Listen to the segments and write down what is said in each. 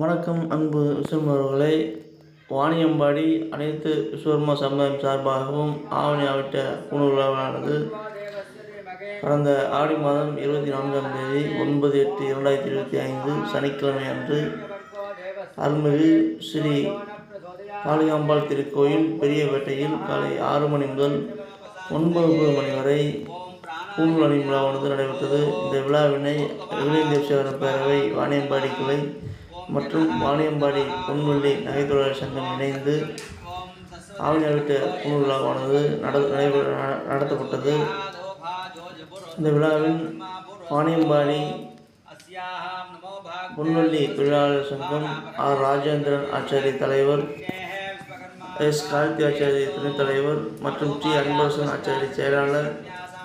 வணக்கம் அன்பு விசுவர்களே வாணியம்பாடி அனைத்து விஸ்வர்மா சமுதாயம் சார்பாகவும் ஆவணி ஆவட்ட உணவு விழாவானது கடந்த ஆடி மாதம் இருபத்தி நான்காம் தேதி ஒன்பது எட்டு இரண்டாயிரத்தி இருபத்தி ஐந்து சனிக்கிழமை அன்று அருள்மிகு ஸ்ரீ காளிகாம்பாள் திருக்கோயில் பெரியவேட்டையில் காலை ஆறு மணி முதல் ஒன்பது மணி வரை பூங்குழலி விழாவானது நடைபெற்றது. இந்த விழாவினை அகில சேவர பேரவை வாணியம்பாடி கிளை மற்றும் வாணியம்பாடி பொன்முள்ளி நகைத்தொழிலாளர் சங்கம் இணைந்து ஆவணியாவிட்ட குழு விழாவானது நட நடைபெற நடத்தப்பட்டது. இந்த விழாவில் வாணியம்பாடி பொன்வள்ளி தொழிலாளர் சங்கம் ஆர். ராஜேந்திரன் ஆச்சாரிய தலைவர் எஸ். கார்த்தி ஆச்சாரிய துணைத் தலைவர் மற்றும் டி. அன்பரசன் ஆச்சாரிய செயலாளர்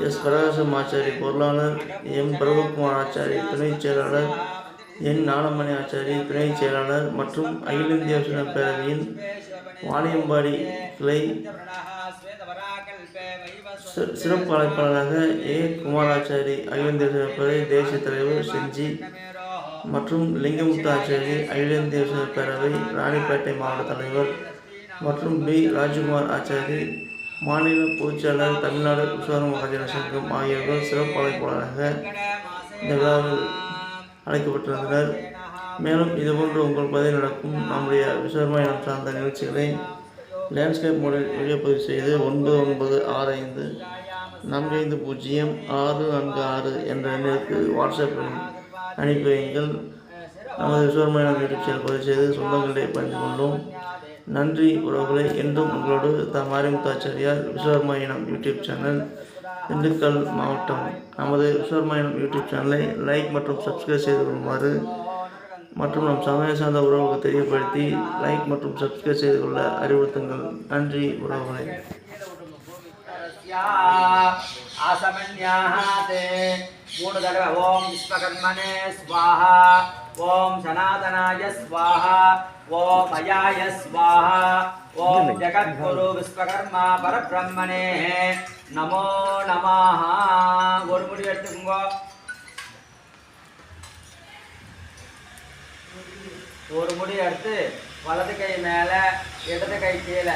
எஸ். பிரகாசம் ஆச்சாரிய பொருளாளர் எம். பிரபுகுமார் ஆச்சாரிய துணைச் செயலாளர் என் ஞானமணி ஆச்சாரி துணைச் செயலாளர் மற்றும் அகில இந்திய பேரவையின் வாணியம்பாடி கிளை சிறப்பு அழைப்பாளராக ஏ. குமாராச்சாரி அகில இந்திய பேரவை தேசிய தலைவர் செஞ்சி மற்றும் லிங்கமுத்து ஆச்சாரி அகில இந்திய பேரவை ராணிப்பேட்டை மாவட்ட தலைவர் மற்றும் பி. ராஜ்குமார் ஆச்சாரி மாநில பொதுச்செயலாளர் தமிழ்நாடு விஸ்வரம மகாஜன சங்கம் ஆகியோர்கள் சிறப்பு அழைப்பாளராக இந்த விழாவில் அழைக்கப்பட்டிருந்தனர். மேலும் இதுபோன்று உங்கள் பதவி நடக்கும் நம்முடைய விஸ்வரமா இனம் சார்ந்த நிகழ்ச்சிகளை லேண்ட்ஸ்கேப் முறையில் வீடியோ பதிவு செய்து ஒன்பது ஒன்பது ஆறு ஐந்து நான்கு ஐந்து பூஜ்ஜியம் ஆறு நான்கு ஆறு என்ற எண்ணிற்கு வாட்ஸ்அப்பில் அனுப்பி வையுங்கள். நமது விஸ்வரமான யூடியூப் சேனல் பதிவு செய்து சொந்தங்களை பகிர்ந்து கொண்டோம் நன்றி உறவுகளை. என்றும் உங்களோடு த மாரிமுத்தாச்சாரியார் விஸ்வர்மா இனம் யூடியூப் சேனல் திண்டுக்கல் மாவட்டம் நமது விஸ்வர்மா யூடியூப் சேனலை லைக் மற்றும் சப்ஸ்கிரைப் செய்து கொள்ளுமாறு மற்றும் நம் சமய சார்ந்த உறவுகளுக்கு தெரியப்படுத்தி லைக் மற்றும் சப்ஸ்கிரைப் செய்து கொள்ள அறிவுறுத்துங்கள். நன்றி உறவுகளை. ஆதித்யா ஆசமன்யாஹாதே மூணு தடவை ஓம் விஸ்வகர்மனே ஸ்வாஹா ஓம் சனாதனாய ஸ்வாஹா ஓம் அயாய ஸ்வாஹா ஓம் ஜெகத்குரு விஸ்வகர்மா பரபிரம்மனே நமோ நமாஹா ஒரு முடி எடுத்துக்கோங்க. ஒரு முடி எடுத்து வலது கை மேலே இடது கை கீழே.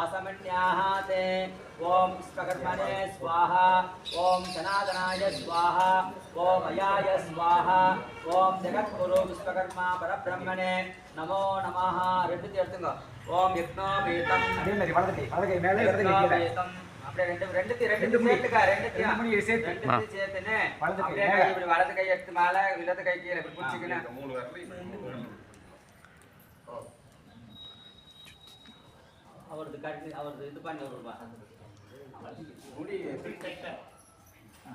आसमन्याः ते ॐ विश्वकर्मणे स्वाहा ॐ सनातनाय स्वाहा ॐ अयाय स्वाहा ॐ जगद्गुरु विश्वकर्मा परब्रह्मणे नमो नमः ரெண்டு எடுத்துங்க ஓம் யக்னோ வேதம் அதே மாதிரி வலது கை வலது கை மேல இடது கை யக்னோ கீழே வேதம் அப்படியே ரெண்டு ரெண்டு ரெண்டு ரெண்டு முடி. சேர்த்துக்க ரெண்டு ரெண்டு முடி சேர்த்து. ரெண்டு சேர்த்துன்னு வலது கை அப்படியே மேல. கை இப்படி வலது கை எடுத்து மேல இடது கை கீழே இப்படி பிடிச்சிக்கணும் அவரது கட்டு அவரது இது பண்ணி விடுவா ஆ.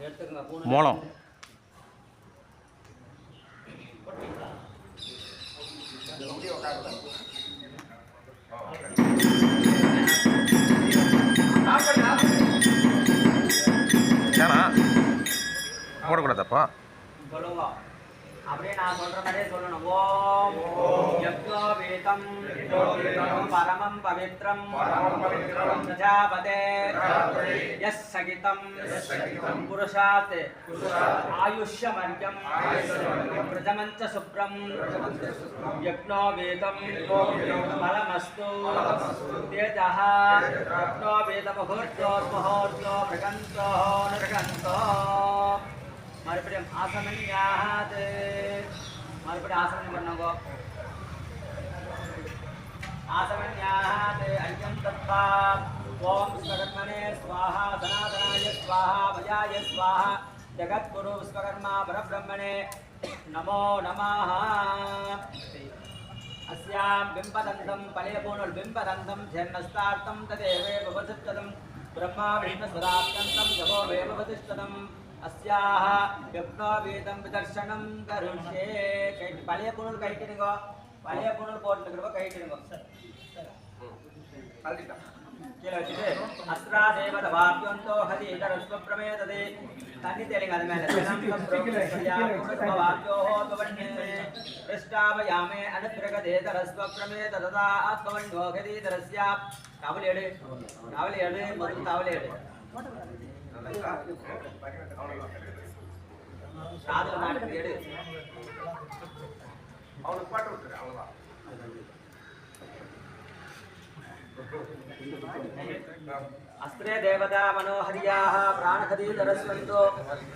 எடுத்துக்கங்க. பூனை போடக்கூடாதப்பா. சொல்லுங்க. அப்படியே நான் சொல்ற மாதிரியே சொல்லணும். ஓம் யக்ஞோ வேதம் பரமம் பவித்ரம் பிரஜாபதே. யஸ் சகிதம். புருஷாத் ஆயுஷ்யமர்யம் பிரஜமஞ்ச சுப்ரம். யக்ஞோ வேதம் பலமஸ்து தேஜः யக்ஞோ வேதமுகூர்த்தோ முகூர்த்தோ பிரகந்தோ நிர்கந்தோ மறுபடியும் ஆசமன்யாத் மறுபடியும் ஆசமனம் பண்ணுங்க आसमन्यात् अर्घ्यं दत्त्वा ॐ विश्वकर्मणे स्वाहा सनातनाय स्वाहा भजाय स्वाहा जगद्गुरु विश्वकर्मा परब्रह्मणे नमो नमः अस्यां बिम्बदन्तं फलेपूर्णबिम्बदन्तं जन्मस्तार्थं तदेवे भवतिष्ठदं ब्रह्मा विष्णुसदात्यन्तं जपो वे भवतिष्ठदम् अस्याः यज्ञोवेदं विदर्शनं करुष्ये கை பழைய பொருள் கைட்டிடுங்க பழைய பொருள் போட்டுக்கிறப்ப கைட்டிடுங்க கீழே வச்சுட்டு அஸ்ரா தேவத வாக்கியந்தோ ஹதி இதரஸ்வ பிரமேததே தண்ணி தெளிங்க அது மேல வாக்கியோ பவன்னே பிரஷ்டாவயாமே அனுப்பிரகதே தரஸ்வ பிரமேததா ஆத்மவன்னோ ஹதி தரஸ்யா தவளை எடு தவளை எடு முதல் தவளை எடு காதுல மாட்டு எடு அவனுக்கு பாட்டு விட்டுரு அவ்வளோதான் अस्त्रे देवता मनोहर्याः प्राणखदीधरस्वन्तो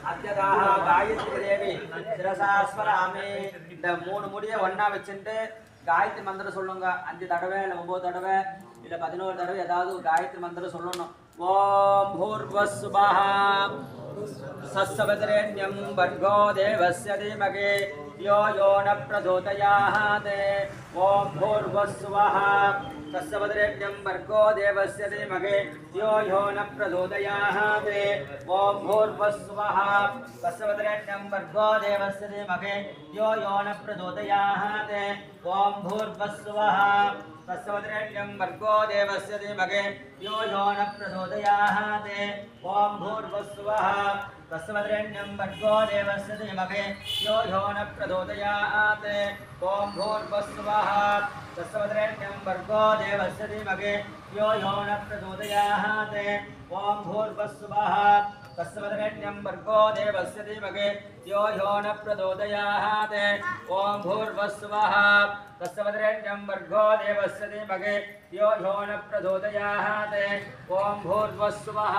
அத்தியதாக காயத்ரி தேவி சிரசாஸ்வராமே இந்த மூணு முடிய ஒண்ணா வச்சுட்டு காயத்ரி மந்திரம் சொல்லுங்க அஞ்சு தடவை இல்லை ஒன்பது தடவை இல்லை பதினோரு தடவை ஏதாவது ஒரு காயத்ரி மந்திரம் சொல்லணும் ॐ भूर्वस्वः सस्वतिरेण्यं भर्गो देवस्य धीमगे यो यो न प्रचोदयात् ॐ भूर्भुवस्सुवः तस्सवद्रेण्यं भर्गो देवस्य यो यो न प्रचोदयात् ॐ भूर्भुवस्सुवः तस्सवद्रेण्यं भर्गो देवस्य यो यो न प्रचोदयात् ॐ भूर्भुवस्सुवः तस्सवद्रेण्यं भर्गो देवस्य यो यो न प्रचोदयात् ॐ भूर्भुवस्सुवः तस्वद्रेण्यं भर्गो देवस्य धीमहि यो यो न प्रचोदयात् ॐ भूर्भुवस्सुवः तस्वद्रेण्यं भर्गो देवस्य धीमहि यो यो न प्रचोदयात् ॐ भूर्भुवस्सुवः तस्वद्रेण्यं भर्गो देवस्य धीमहि यो यो न प्रचोदयात् ॐ भूर्भुवस्सुवः